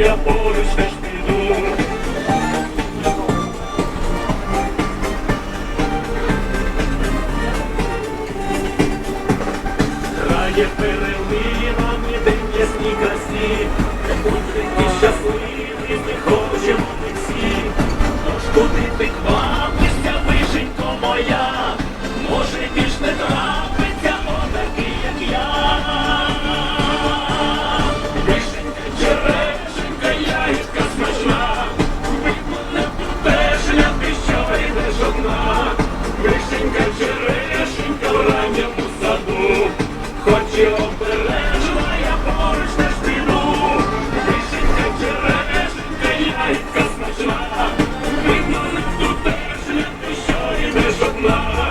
я поруч теж піду. Грає перелинами день в ясній красі, будь такі щасливі, ми хочемо ми всі, тож куди ти квапишся, Черешенька, черешенька, в ранньому саду, хоч і обережна я поруч не спіну, Вишенька, черешенька, яйка смачна, видно не тутешня, ти що йдеш одна.